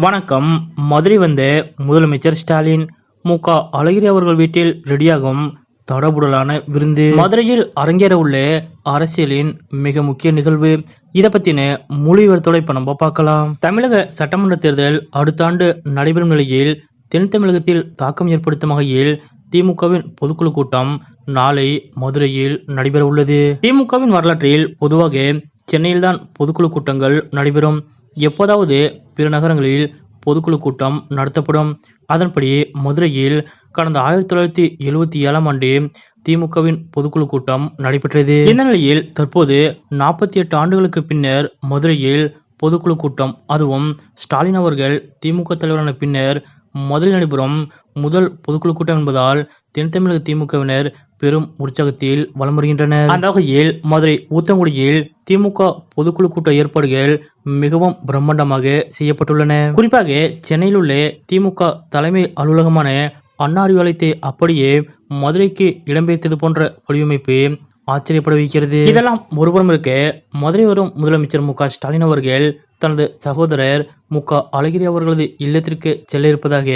வணக்கம். மதுரை வந்த முதலமைச்சர் ஸ்டாலின் மு. க. அழகிரி அவர்கள் வீட்டில் ரெடியாகும் தடபுடலான விருந்து. மதுரையில் அரங்கேற உள்ள அரசியலின் மிக முக்கிய நிகழ்வு. இதை பத்தின முழு விவரத்தோட இப்ப நம்ம பார்க்கலாம். தமிழக சட்டமன்ற தேர்தல் அடுத்த ஆண்டு நடைபெறும் நிலையில் தென் தமிழகத்தில் தாக்கம் ஏற்படுத்தும் வகையில் திமுகவின் பொதுக்குழு கூட்டம் நாளை மதுரையில் நடைபெற உள்ளது திமுகவின் வரலாற்றில் பொதுவாக சென்னையில்தான் பொதுக்குழு கூட்டங்கள் நடைபெறும். எப்போதாவது பிற நகரங்களில் பொதுக்குழு கூட்டம் நடத்தப்படும். அதன்படி மதுரையில் கடந்த ஆயிரத்தி தொள்ளாயிரத்தி எழுவத்தி ஏழாம் ஆண்டு திமுகவின் பொதுக்குழு கூட்டம் நடைபெற்றது. இந்த நிலையில் தற்போது நாற்பத்தி எட்டு ஆண்டுகளுக்கு பின்னர் மதுரையில் பொதுக்குழு கூட்டம் அதுவும் ஸ்டாலின் அவர்கள் திமுக தலைவரான பின்னர் முதலில் நடைபெறும் முதல் பொதுக்குழு கூட்டம் என்பதால் தென் தமிழக திமுகவினர் பெரும் உற்சாகத்தில் வலம் அந்த வகையில் மதுரை ஊத்தங்குடியில் திமுக பொதுக்குழு கூட்ட ஏற்பாடுகள் மிகவும் பிரம்மாண்டமாக செய்யப்பட்டுள்ளன. குறிப்பாக சென்னையில் உள்ள திமுக தலைமை அலுவலகமான அண்ணா அப்படியே மதுரைக்கு இடம்பெயர்த்தது போன்ற வடிவமைப்பு ஆச்சரியப்பட வைக்கிறது. இதெல்லாம் ஒருபுறம் இருக்க மதுரை வரும் முதலமைச்சர் மு க ஸ்டாலின் அவர்கள் தனது சகோதரர் மு க அழகிரி அவர்களது இல்லத்திற்கு செல்ல இருப்பதாக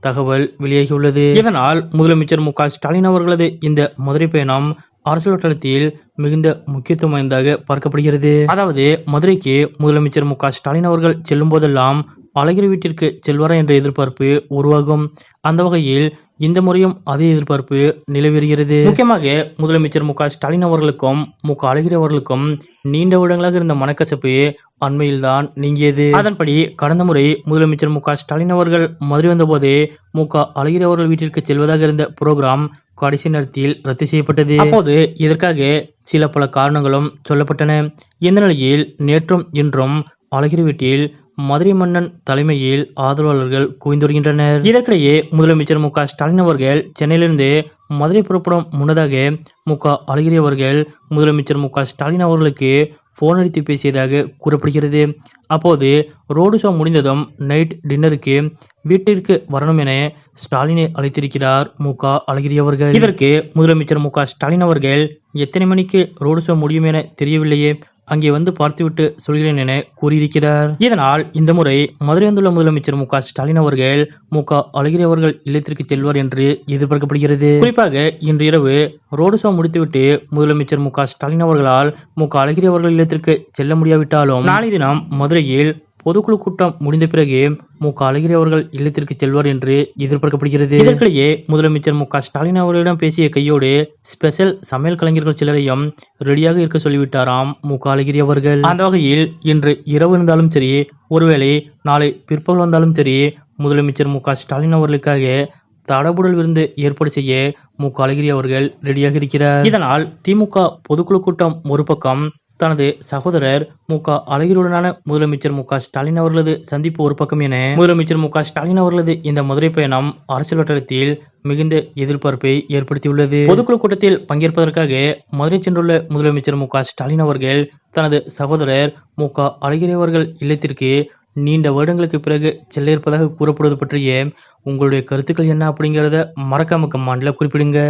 தகவல் வெளியாகியுள்ளது. இதனால் முதலமைச்சர் மு க ஸ்டாலின் அவர்களது இந்த மதுரை பயணம் அரசியல் வட்டாரத்தில் மிகுந்த முக்கியத்துவம் வாய்ந்ததாக பார்க்கப்படுகிறது. அதாவது மதுரைக்கு முதலமைச்சர் மு க ஸ்டாலின் அவர்கள் செல்லும் போதெல்லாம் அழகிரி வீட்டிற்கு செல்வாரா என்ற எதிர்பார்ப்பு உருவாகும். அந்த வகையில் இந்த முறையும் அதே எதிர்பார்ப்பு நிலவருகிறது. முக்கியமாக முதலமைச்சர் மு ஸ்டாலின் அவர்களுக்கும் மு க அழகிரி அவர்களுக்கும் நீண்ட வருடங்களாக இருந்த மனக்கசப்பு அண்மையில்தான் நீங்கியது. அதன்படி கடந்த முறை முதலமைச்சர் மு ஸ்டாலின் அவர்கள் மதுரை வந்தபோது மு க அழகிரி அவர்கள் வீட்டிற்கு செல்வதாக இருந்த புரோகிராம் கடைசி நேரத்தில் ரத்து செய்யப்பட்டது. அப்போது இதற்காக சில பல காரணங்களும் சொல்லப்பட்டன. இந்த நிலையில் நேற்றும் இன்றும் அழகிரி வீட்டில் மதுரை மன்னன் தலைமையில் ஆதரவாளர்கள் குவிந்து வருகின்றனர் இதற்கிடையே முதலமைச்சர் மு ஸ்டாலின் அவர்கள் சென்னையிலிருந்து மதுரை புறப்படும் முன்னதாக மு க அழகிரி அவர்கள் முதலமைச்சர் மு ஸ்டாலின் அவர்களுக்கு போன் அடித்து பேசியதாக கூறப்படுகிறது. அப்போது ரோடு ஷோ முடிந்ததும் நைட் டின்னருக்கு வீட்டிற்கு வரணும் என ஸ்டாலினை அழைத்திருக்கிறார் மு க அழகிரி அவர்கள். இதற்கு முதலமைச்சர் மு க ஸ்டாலின் அவர்கள் எத்தனை மணிக்கு ரோடு ஷோ முடியும் என தெரியவில்லையே. அங்கே வந்து பார்த்துவிட்டு சொல்கிறேன் என கூறியிருக்கிறார். இதனால் இந்த முறை மதுரை வந்துள்ள முதலமைச்சர் மு ஸ்டாலின் அவர்கள் மு க அழகிரி அவர்கள் இல்லத்திற்கு செல்வார் என்று எதிர்பார்க்கப்படுகிறது. குறிப்பாக இன்று இரவு ரோடு ஷோ முடித்துவிட்டு முதலமைச்சர் மு ஸ்டாலின் அவர்களால் மு க அழகிரி அவர்கள் இல்லத்திற்கு செல்ல முடியாவிட்டாலும் நாளை தினம் மதுரையில் பொதுக்குழு கூட்டம் முடிந்த பிறகு மு. க. அழகிரி அவர்கள் இல்லத்திற்கு செல்வார் என்று எதிர்பார்க்கப்படுகிறது. இதற்கிடையே முதலமைச்சர் மு. க. ஸ்டாலின் அவர்களிடம் பேசிய கையோடு ஸ்பெஷல் சமையல் கலைஞர்கள் சிலரையும் ரெடியாக இருக்க சொல்லிவிட்டாராம் மு. க. அழகிரி அவர்கள். அந்த வகையில் இன்று இரவு இருந்தாலும் சரி ஒருவேளை நாளை பிற்பகல் வந்தாலும் சரி முதலமைச்சர் மு. க. ஸ்டாலின் அவர்களுக்காக தடபுடல் விருந்து ஏற்பாடு செய்ய மு. க. அழகிரி அவர்கள் ரெடியாக இருக்கிறார். இதனால் திமுக பொதுக்குழு கூட்டம் ஒரு பக்கம் தனது சகோதரர் மு. க. அழகிரியுடனான முதலமைச்சர் மு. க. ஸ்டாலின் அவர்களது சந்திப்பு ஒரு பக்கம் என முதலமைச்சர் மு. க. ஸ்டாலின் அவர்களது இந்த மதுரை பயணம் அரசியல் வட்டாரத்தில் மிகுந்த எதிர்பார்ப்பை ஏற்படுத்தியுள்ளது. பொதுக்குழு கூட்டத்தில் பங்கேற்பதற்காக மதுரை சென்றுள்ள முதலமைச்சர் மு. க. ஸ்டாலின் அவர்கள் தனது சகோதரர் மு. க. அழகிரி அவர்கள் இல்லத்திற்கு நீண்ட வருடங்களுக்கு பிறகு செல்ல இருப்பதாக கூறப்படுவது பற்றிய உங்களுடைய கருத்துக்கள் என்ன அப்படிங்கிறத மறக்காம கமாண்டில் குறிப்பிடுங்க.